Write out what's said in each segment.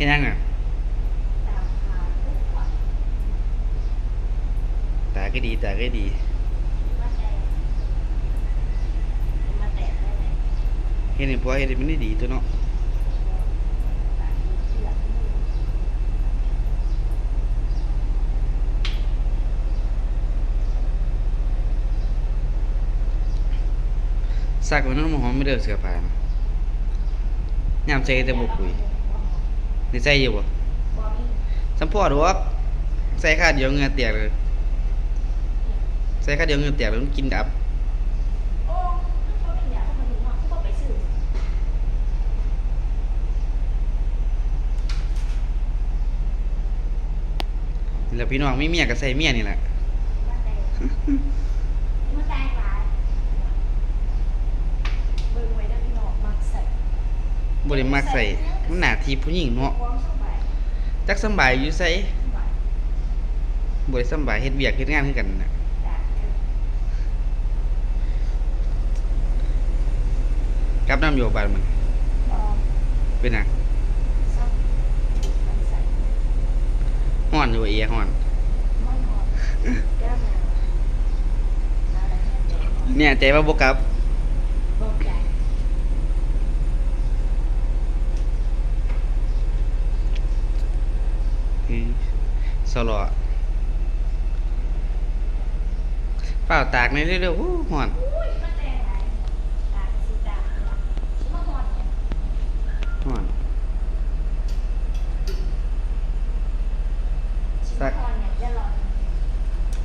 ที่นั่นน่ะแต่ก็ดีแต่ก็ดีเห็นพอเห็นมันได้ดีตัวเนาะสักวันนั้นมันหอมไม่เดือดเสือผ่านยามใจแต่บุกคุย นี่ใส่อยู่บ่บ่มีสัมพอดอกใส่ค่าเดียวเหงื่อแตกเลยใส่ค่าเดียวเหงื่อแตกแล้วมันกินดับโอ้เขาเป็นอย่างเขามาถึงเนาะเขาบอกไปซื้อนี่แหละพี่น้องมีเมียก็ใส่เมียนี่แหละมาแตะมาแตะหลายเบิ่งไว้เด้อพี่น้องมักใส่บ่ได้ มักใส่มันหน้าที่ผู้หญิงเนาะความสบายจักสำบายอยู่ไสสบายบ่ได้สำบายเฮ็ดเวียกเฮ็ดงานคือกันน่ะจ้ะเออกลับน้ำอยู่บ้านมันบ่เป็นหยังซ้ำมันใส่ฮ้อนอยู่เอียฮ้อนไม่หอมแก้มหนาวอะไรเนี่ยเดี๋ยวเนี่ยใจว่าบ่กลับ บอกใจ คือ สลอเปล่าตากในเร็วๆโอ้ฮ้อนอุ้ยมาแต่ไหนตาสีดำเนี่ยชิมะฮอนเนี่ยฮ้อนชิมะฮอน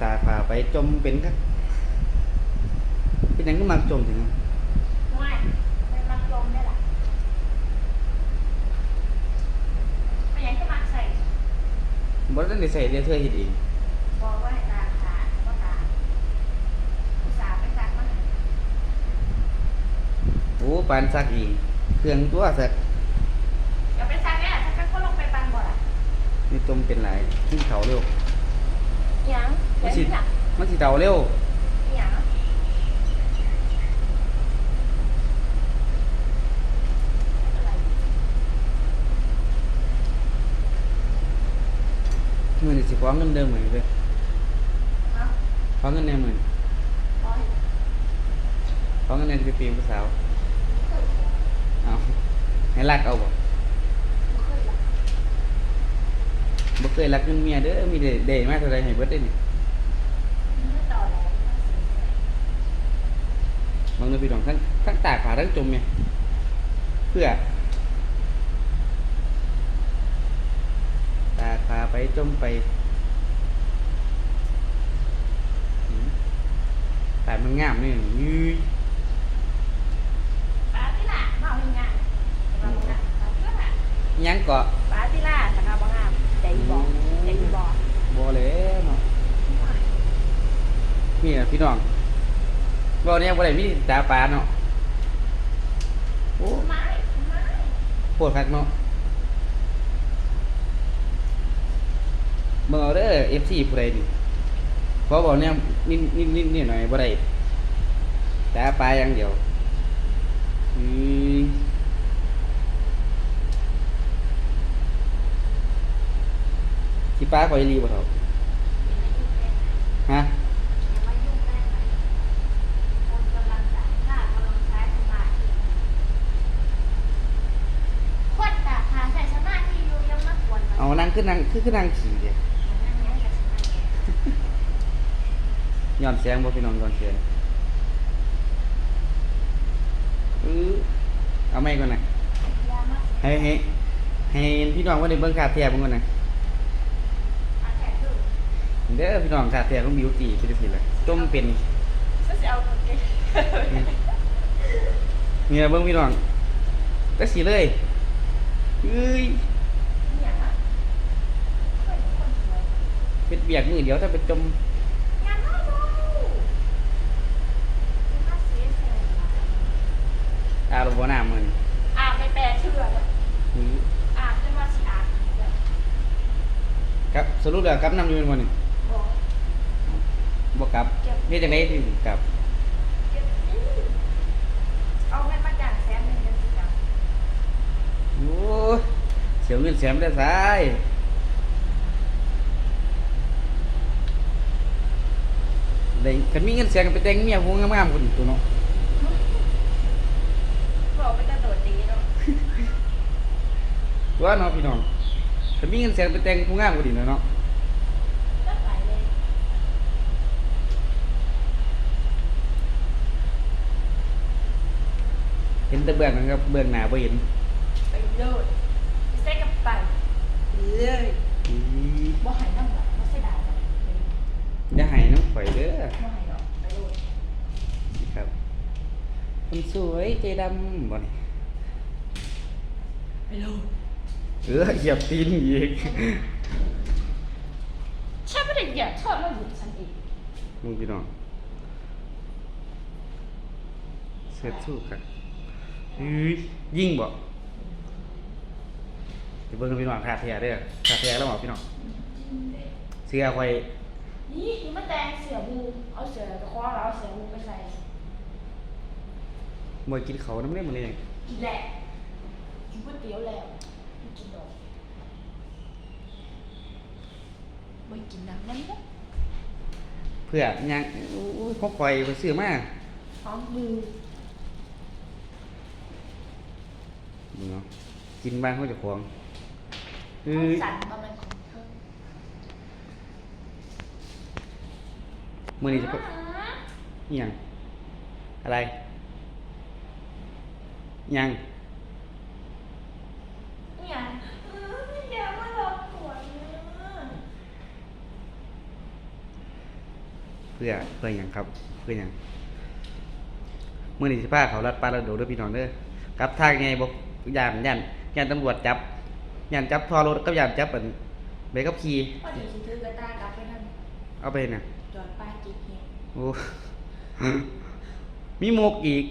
ตากผ้าไปจมเป็นคักเป็นยังก็มักจมถึงายเป็นมักลมได้ล่ะเป็นยังก็มักใส่ บ่ทัน ได้ใส่เนี่ยเธอเฮ็ดเองบอกว่าให้ตาขาก็ตาอุตส่าห์ไปซักมาให้โอ้ปานซักเองเครื่องตัวซักอย่าไปซักเนี่ยซักกันก็ลงไปปันบ่ล่ะนี่จมเป็นหลายขึ้นเขาเร็วหยังมัเดี๋ยนวสินี้ล่ะมันสิเตาเร็ว อิหยังอะไร มื้อนี้สิ ขอเงินเดิมเหมือนเด้อเนาะขอเงินแหน่มื้อนี้โอ้ยขอเงินแหน่สิไปปีนผู้สาวเคยเอาให้รักเอาบ่เคยล่ะบ่เคยรักเงินเมียเด้อมีได้ได้มาเท่าใดให้เบิดได้นี่ไม่ต่อแล้วบางเด้อพี่น้องทั้งทั้งตากผ้าทั้งจมเนี่ยเพื่อตากผ้าไปจมไปหืมแต่ มันงามนี่ยืยปาติล่ะมาเอาเฮ็ดงานปาติล่ะปาติล่ะยังเกาะปาติล่ะสกาบ่งามใจบ่ใจบ่บ่แล้วเนาะนี่น่ะพี่น้องบ่เนี่ยบ่ได้มีตาปลาเนาะโอ้ไม้ไม้ปวดคักเนาะเบิ่งเอาเด้อ FC ผู้ใดนี่ ขอบอกเนี่ยนิดนิดนิดนิดหน่อยบ่ได้ตาปลาอย่างเดียวอือสิปลาข่อยอีหลีบ่เท่าฮะคนตาพาใส่สมาธิอยู่ยังมากวนเอานั่งขึ้นนั่งคือคือนั่งขี่เด้ย้ อนแสงบ่พี่น้องย้อนแสงอือเอาไม่ก่อนนะให้ให้ให้พี่น้องว่าได้เบิ่งคาแท้เบิ่งก่อนนะเด้อพี่น้องคาแท้ของบิวตี้คือจังซี่แหละจมเป็นเนี่ยเบิ่งพี่น้องจักสิเลยเอ้ยเฮ็ดเวียกมือเดียวถ้าไปจม อาบ่บ่น้ำมันอาบไปแปลเชื่อเลยอื้ออาบจนว่าสิอาบครับสรุปแล้วกลับน้ำอยู่แม่นบ่นี่บอกบ่กลับเฮ็ดจังได๋ถึงกลับเก็บเอาเงินมาจ่ายแสนหนึ่งกันสิจ้ะโอ้ยสิสียเงินเสียไม่ได้สายได้กันมีเงินเสียกันไปแต่งเมียผู้งามๆคนอีกตัวเนาะ บอกไปจะโดดดีเนาะ ตัวเนาะพี่น้องกันมีเงินเสียกันไปแต่งผู้งามคนอีกเนาะก็ไปเลยเห็นแต่เบื้องหลังกับ เบื้องหน้าบ่เห็นไปเลยไปเซ็กกับไปเลยอีบ่หายน้ำหรอกบ่เสียดายหรอกอย่าให้น้องข่อยเด้อบ่หายหรอกไปเลยครับคนสวยใจดำบ่นี่ไปเลย เออเหยียบตีนอีก ฉันไม่ได้อยากชอบแล้วอยู่ฉันเองมึงพี่น้องเสือสู้กันเฮ้ยยิ่งบ่เดี๋ยวเบิ่งกันพี่น้องขาดแท้เด้อขาดแท้แล้วบ่พี่น้องเสือข่อยนี่นี่มาแต่งเสือบูเอาเสือไปคว้าแล้วเอาเสือบูไปใส่บ่กินเขาน้ำเล่มมื้อนี้กินแหละกินก๋วยเตี๋ยวแล้วไม่กินดอก ไม่กินน้ำนั่นนะเพื่อหยังอู้ยของข่อยไปซื้อมาหอมมือมึงเนาะกินบ้านเขาเจะของหเฮ้อมยสันประมาณของเธอมื้อนี้จะไปอ่าอิหยังอะไรอิหยัง เนี่ยเอออย่ามาหลอกหัวนะ เพื่อเพื่อหยังครับ เพื่อหยังมื้อนี้สิพาเขาลัดปลาลัดโดดเด้อพี่น้องเด้อกลับทางไงบ่ย่านย่านย่านตำรวจจับย่านจับทอรถกับย่านจับอันใบขับขี่พอดีสิถือกระตากลับไปนั่นเอาไปน่ะจอดป้ายกิ๊กเนี่ยโอ้มีหมกอีก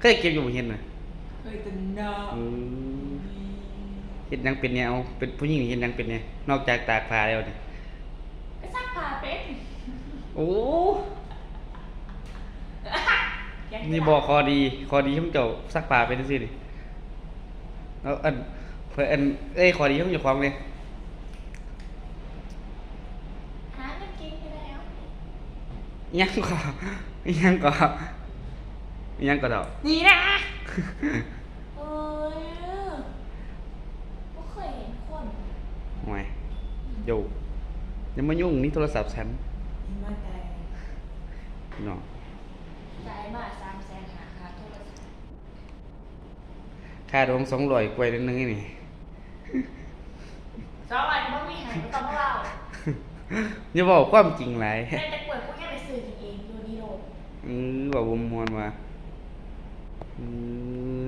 เคยเก็บอยู่บ่เห็นน่ะเฮ้ยตึงนออืมเฮ็ดหยังเป็นเนี่ยเอาเป็นผู้หญิงนี่เฮ็ดหยังเป็นเนี่ยนอกจากตากผ้าแล้วนี่ไปซักผ้าเป็น โอ้ยังนี่บอกคอดี คอดีที่มันเจ้าซักผ้าเป็นจังซี่นี่แล้วอันเพื่ออันเอ้ยคอดีที่มันอยู่ของเลยหาเงินกินไปแล้วอิหยังก็อิหยังก็อิหยังก็ดอกนี่นะเอ้ยไม่เคยเห็นคนห่วยโยอย่ามายุ่งนี่โทรศัพท์ฉัน มาแต่พี่น้องจ่ายมาสามแสนหาค่าโทรศัพท์ค่าดอง200กว่านิดนึงนี่สองวันไม่มีหายไม่ต้องเล่าอย่าบอกความจริงหลายแต่แต่ป่วยพวกแค่ไปซื้อกินเองดูดีโดดเออว่าบ่มวนว่าเออ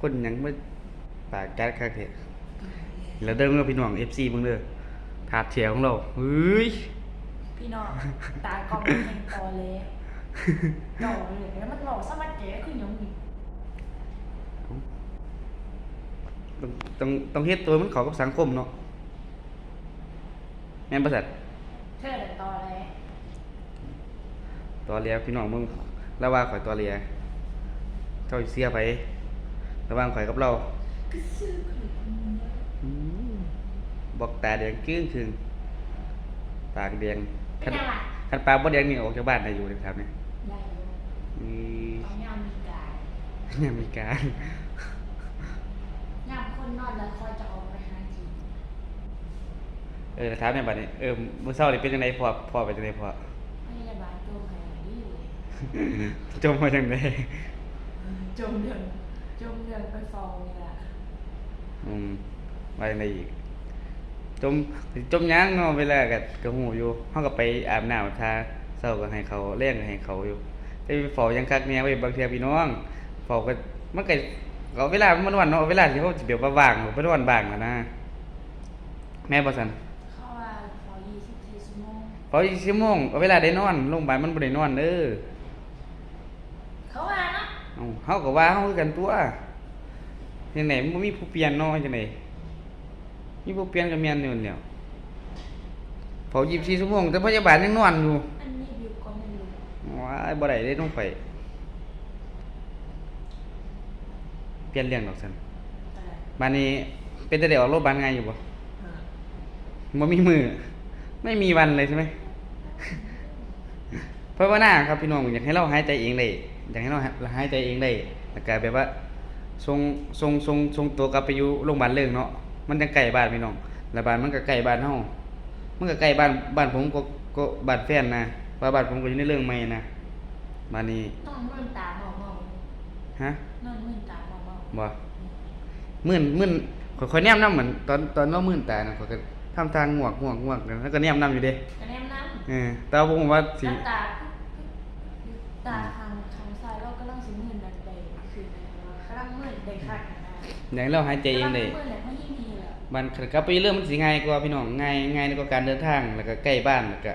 คนหยังมาปากกัดคักแท้แล้วเดิมเราพี่น้อง FC เบิ่งเด้อ ถาดเถียของเราเฮ้ย พี่น้องตากล้องมันเป็นตอเลยต่อเลยแล้วมันบอกสมัครเก๋คือหยังอีกต้องต้องต้องเฮ็ดตัวมันเข้ากับสังคมเนาะแม่นบ่สัตว์เธอเดินต่อเลยตัวเลียพี่น้องมึงแล้วว่าข่อยตัวเลียเจ้าสิเสียไป ระหว่างข่อยกับเราก็ซื้อคืออืม บอกตาแดงครึ่งครึ่งปากแดงเป็นยังไงคันปากบ่แดงนี่ออกจากบ้านได้อยู่เลยครับเนี่ยได้อยู่อืมต้องยามมีกายยังมีการยามคนนอนแล้วคอยจะออกไปหากินเออถามแม่บัดนี้เออมื้อเช้านี่เป็นจังไดพ่อพ่อเป็นจังไดพ่อพยาบาลตัวใครดีอยู่จมมาจังไดจมเดือนจมเดือนไปฟองนี่แหละอืมว่าจังไดอีก จมจมยังเนาะเวลาก็ก็ฮู้อยู่เฮาก็ไปอาบน้ำทาเช้าก็ให้เขาแลงก็ให้เขาอยู่แต่ไปเฝ้ายังคักแหน่เว้ยบางเทื่อพี่น้องเฝ้าก็มันก็เอาเวลามันวันเนาะเวลาที่เขาสิแบบว่าว่างบ่ได้วันว่างอะนะ แม่บ่ซั่นเข้าว่าฟอยี่สิบสี่ชั่วโมงเฝ้า20ชั่วโมงเอาเวลาได้นอนโรงพยาบาลมันบ่ได้นอนเด้อเขาว่านะเอ้าเฮาก็ว่าเฮาคือกันตัวจังไดมันบ่มีผู้เปลี่ยนเนาะจังได มีผู้เปลี่ยนก็แม่นอยู่นั่นแล้วเฝ้า24ชั่วโมงแต่พยาบาลยังนอนอยู่อันนี้บิวก็ไม่รู้ว้ายบ่ได้เด้ต้องไปเปลี่ยนเรื่องดอกซั่นแต่บัดนี้เป็นแต่ได้ออกโรงพยาบาลง่ายอยู่บ่บ่มีมือไม่มีวันเลยใช่ไหมเพราะว่าหน้าครับพี่น้องอยากให้เราหายใจเองได้อยากให้เราหายใจเองได้แล้วก็แบบว่าส่งส่งส่งส่งตัวกลับไปอยู่โรงพยาบาลเรื่องเนาะ มันจะใกล้บ้านพี่น้องแล้วบ้านมันก็ใกล้บ้านเฮามันก็ใกล้บ้านบ้านผมก็ก็บ้านแฟนนะว่าบ้านผมก็อยู่ในเรื่องใหม่นะบ้านนี้นอนมื่นตาเมาเมาฮะนอนมื่นตาเมาเมาบ่มื่นมื่นค่อยๆแนมน้ำเหมือนตอนตอนเรามื่นตานะข้อยก็ทำทางงวกงวกงวกแล้วก็แนมน้ำอยู่เด้กระแนมน้ำเออแต่ว่าผมว่าสิน้ำตาตาทางทางซ้ายเราก็ต้องสิมื่นนั่นไปคือไปว่ากำลังมื่นได้คักนะอยากให้เราหายใจเองได้กำลั มื่นแหละเพราะยิ่งมีแหละบ้านกลับไปเรื่องมันสิง่ายกว่าพี่น้องง่ายง่ายในกว่าการเดินทางแล้วก็ใกล้บ้านแล้วก็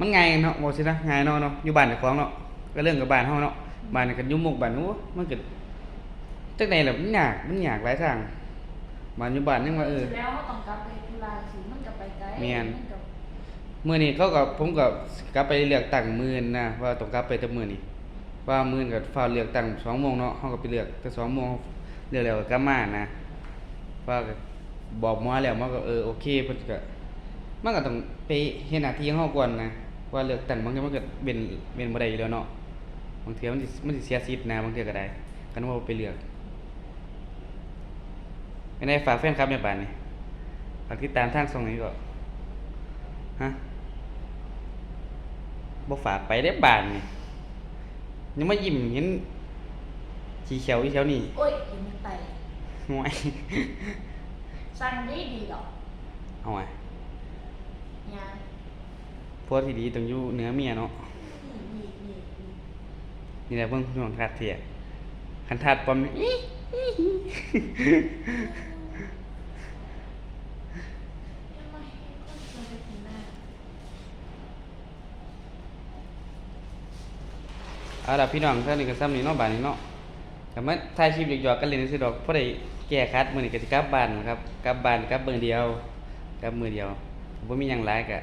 มันง่ายเนาะบ่สินะง่ายเนาะเนาะอยู่บ้านเจ้าของเนาะก็เรื่องกับบ้านเฮาเนาะบ้านนี่ก็อยู่หมุกบ้านนู้มันก็จังได๋ล่ะมันยากมันยากหลายทางบ้านอยู่บ้านยังว่าเออสร็จแล้วเขาต้องกลับไปทุลาสิมันก็ไปไกลแม่นนก็มื้อนี้เขาก็ผมก็กลับไปเลือกตั้งมื้อนี้นะว่าต้องกลับไปแต่มื้อนี้ว่ามื้อนี้ก็ฟ้าวเลือกตั้ง2โมงเนาะเฮาก็ไปเลือกแต่2โมงเลือกแล้วก็กลับมานะว่าก็ บอกหมอแล้วหมอก็เออโอเคเพิ่นก็มันก็ต้องไปเฮ็ดหน้าที่ของเฮาก่อนนะว่าเลือกตั้งบางทีมันก็เป็นเป็นบ่ได้อยู่แล้วเนาะบางเทื่อมันสิมันสิเสียสิทธิ์นะบางเทื่อก็ได้กันว่าไปเลือกไม่ได้ฝากแฟนคลับในบ้านนี่ฝากติดตามทางช่องนี้ก็ฮะบ่ฝากไปได้บ้านนี่ยังมายิ้มเห็นสีเขียวอีเขียวนี่โอ้ยเห็นมันไตห่วย สั่งได้ดีดอกเอาไว้ยาพวกที่ดีต้องอยู่เหนือเมียเนาะ นี่นี่นี่นี่นี่แหละเบิ่งช่วงทัดเทียคันทัดปอมนี่ทำไมคนสวยถึงหน้าเอาล่ะพี่น้องท่านนี้ก็ซ้ำนี่เนาะบาดนี้เนาะก็มาถ่ายคลิปหยอกๆกันเล่นซื่อๆดอกพอได้ แก้คัดมือนี้ก็สิกลับบ้านครับกลับบ้านกลับมื้อเดียวกลับมือเดียวบ่มีอย่างไรกะ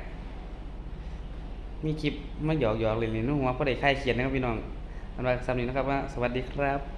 มีคลิปมาหยอกๆเลยนี่นาะหัวพอได้ค่ายเขียนนะครับพี่น้องอันว่าซ้ำนี้นะครับว่าสวัสดีครับ